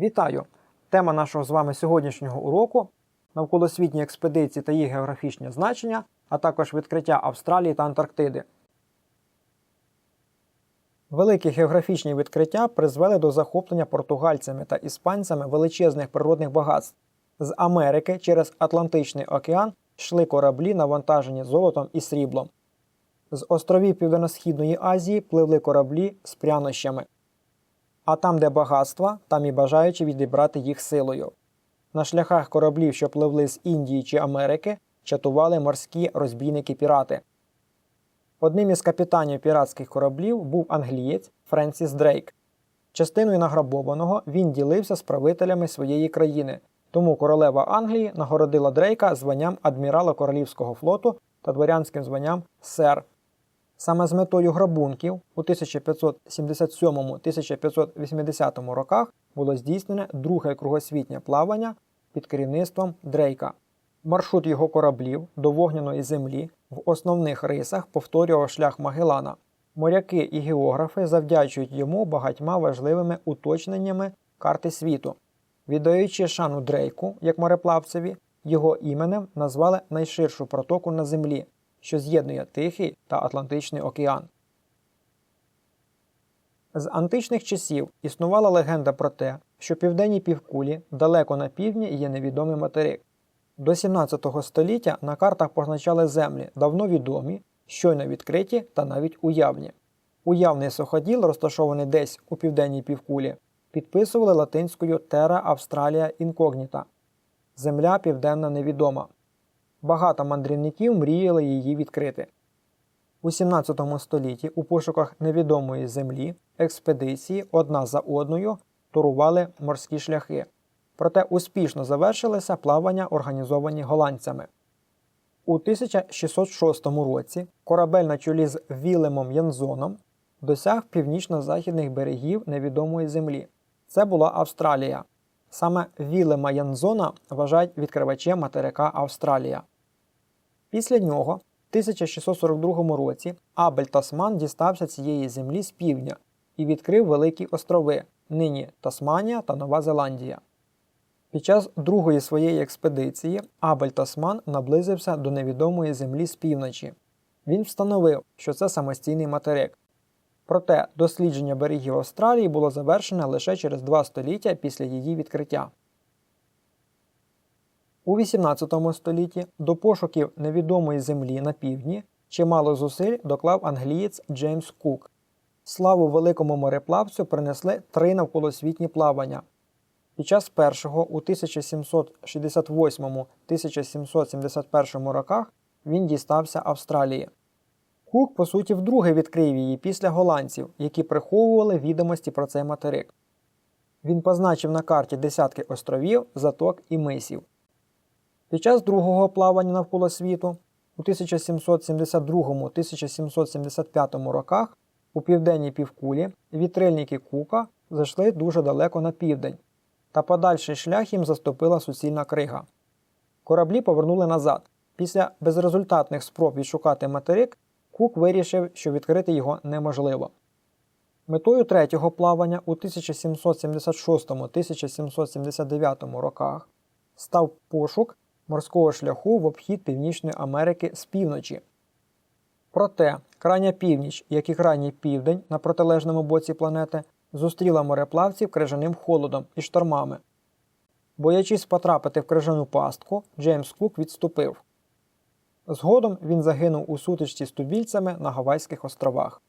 Вітаю! Тема нашого з вами сьогоднішнього уроку навколосвітні експедиції та їх географічне значення, а також відкриття Австралії та Антарктиди. Великі географічні відкриття призвели до захоплення португальцями та іспанцями величезних природних багатств. З Америки через Атлантичний океан йшли кораблі, навантажені золотом і сріблом. З островів Південно-Східної Азії пливли кораблі з прянощами. А там, де багатства, там і бажаючи відібрати їх силою. На шляхах кораблів, що пливли з Індії чи Америки, чатували морські розбійники-пірати. Одним із капітанів піратських кораблів був англієць Френсіс Дрейк. Частиною награбованого він ділився з правителями своєї країни, тому королева Англії нагородила Дрейка званням адмірала Королівського флоту та дворянським званням сер. Саме з метою грабунків у 1577-1580 роках було здійснене друге кругосвітнє плавання під керівництвом Дрейка. Маршрут його кораблів до вогняної землі в основних рисах повторював шлях Магеллана. Моряки і географи завдячують йому багатьма важливими уточненнями карти світу. Віддаючи шану Дрейку як мореплавцеві, його іменем назвали найширшу протоку на землі, що з'єднує Тихий та Атлантичний океан. З античних часів існувала легенда про те, що південній півкулі далеко на півдні є невідомий материк. До 17 століття на картах позначали землі давно відомі, щойно відкриті та навіть уявні. Уявний суходіл, розташований десь у південній півкулі, підписували латинською Terra Australia Incognita – Земля південна невідома. Багато мандрівників мріяли її відкрити. У 17 столітті у пошуках невідомої землі експедиції одна за одною турували морські шляхи, проте успішно завершилися плавання, організовані голландцями. У 1606 році корабель на чолі з Вілемом Янзоном досяг північно-західних берегів невідомої землі. Це була Австралія. Саме Вілема Янзона вважають відкривачем материка Австралія. Після нього, в 1642 році, Абель Тасман дістався цієї землі з півдня і відкрив Великі острови, нині Тасманія та Нова Зеландія. Під час другої своєї експедиції Абель Тасман наблизився до невідомої землі з півночі. Він встановив, що це самостійний материк. Проте дослідження берегів Австралії було завершене лише через два століття після її відкриття. У 18 столітті до пошуків невідомої землі на півдні чимало зусиль доклав англієць Джеймс Кук. Славу великому мореплавцю принесли три навколосвітні плавання. Під час першого у 1768-1771 роках він дістався Австралії. Кук, по суті, вдруге відкрив її після голландців, які приховували відомості про цей материк. Він позначив на карті десятки островів, заток і мисів. Під час другого плавання навколо світу у 1772-1775 роках у південній півкулі вітрильники Кука зайшли дуже далеко на південь, та подальший шлях їм заступила суцільна крига. Кораблі повернули назад. Після безрезультатних спроб відшукати материк, Кук вирішив, що відкрити його неможливо. Метою третього плавання у 1776-1779 роках став пошук морського шляху в обхід Північної Америки з півночі. Проте крайня північ, як і крайній південь на протилежному боці планети, зустріла мореплавців крижаним холодом і штормами. Боячись потрапити в крижану пастку, Джеймс Кук відступив. Згодом він загинув у сутичці з тубільцями на Гавайських островах.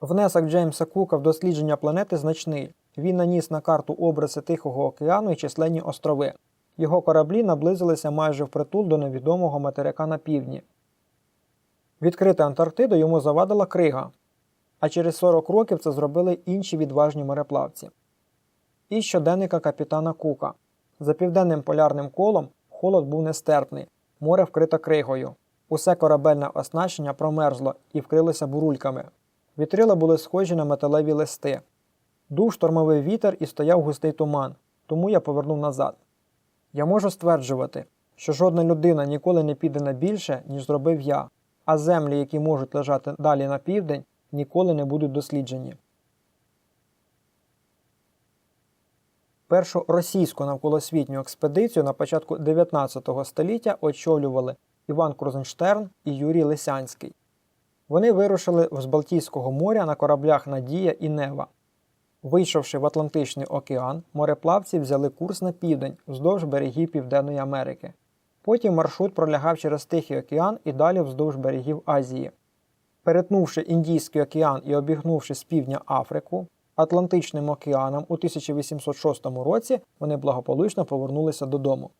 Внесок Джеймса Кука в дослідження планети значний. Він наніс на карту образи Тихого океану і численні острови. Його кораблі наблизилися майже впритул до невідомого материка на півдні. Відкрити Антарктиду йому завадила крига, а через 40 років це зробили інші відважні мореплавці. І щоденника капітана Кука. За південним полярним колом холод був нестерпний, море вкрито кригою. Усе корабельне оснащення промерзло і вкрилося бурульками. Вітрила були схожі на металеві листи. Дув штормовий вітер і стояв густий туман, тому я повернув назад. Я можу стверджувати, що жодна людина ніколи не піде на більше, ніж зробив я, а землі, які можуть лежати далі на південь, ніколи не будуть досліджені. Першу російську навколосвітню експедицію на початку 19 століття очолювали Іван Крузенштерн і Юрій Лисянський. Вони вирушили з Балтійського моря на кораблях Надія і Нева. Вийшовши в Атлантичний океан, мореплавці взяли курс на південь вздовж берегів Південної Америки. Потім маршрут пролягав через Тихий океан і далі вздовж берегів Азії. Перетнувши Індійський океан і обігнувши з півдня Африку, Атлантичним океаном у 1806 році вони благополучно повернулися додому.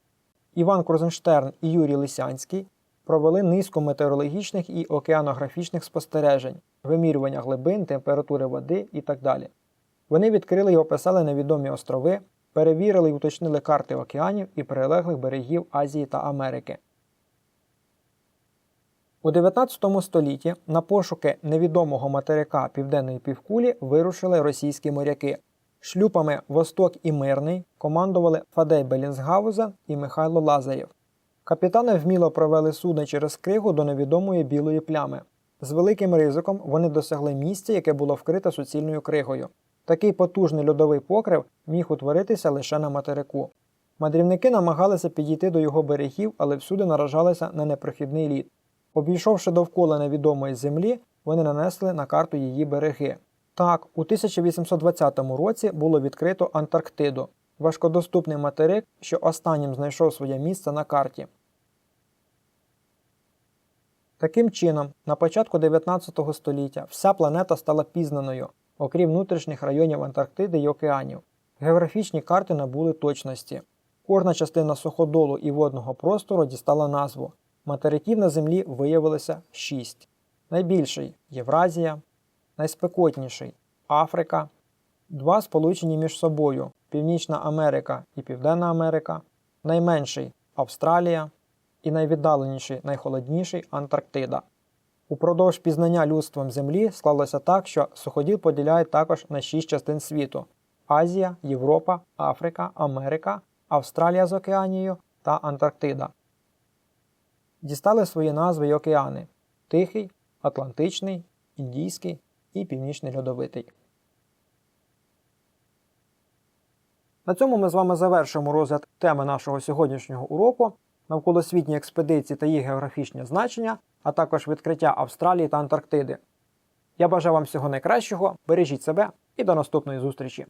Іван Крузенштерн і Юрій Лисянський провели низку метеорологічних і океанографічних спостережень, вимірювання глибин, температури води і так далі. Вони відкрили і описали невідомі острови, перевірили і уточнили карти океанів і прилеглих берегів Азії та Америки. У 19 столітті на пошуки невідомого материка Південної півкулі вирушили російські моряки. Шлюпами Восток і Мирний командували Фадей Белінсгаузен і Михайло Лазарєв. Капітани вміло провели судно через кригу до невідомої білої плями. З великим ризиком вони досягли місця, яке було вкрите суцільною кригою. Такий потужний льодовий покрив міг утворитися лише на материку. Мандрівники намагалися підійти до його берегів, але всюди наражалися на непрохідний лід. Обійшовши довкола невідомої землі, вони нанесли на карту її береги. Так, у 1820 році було відкрито Антарктиду, важкодоступний материк, що останнім знайшов своє місце на карті. Таким чином, на початку 19 століття вся планета стала пізнаною, окрім внутрішніх районів Антарктиди й океанів. Географічні карти набули точності. Кожна частина суходолу і водного простору дістала назву. Материків на Землі виявилося шість. Найбільший Євразія, найспекотніший Африка, два сполучені між собою Північна Америка і Південна Америка, найменший Австралія і найвіддаленіший, найхолодніший Антарктида. Упродовж пізнання людством Землі склалося так, що суходіл поділяють також на шість частин світу: Азія, Європа, Африка, Америка, Австралія з Океанією та Антарктида. Дістали свої назви й океани Тихий, Атлантичний, Індійський і Північний Льодовитий. На цьому ми з вами завершимо розгляд теми нашого сьогоднішнього уроку навколосвітні експедиції та їх географічні значення, а також відкриття Австралії та Антарктиди. Я бажаю вам всього найкращого, бережіть себе і до наступної зустрічі!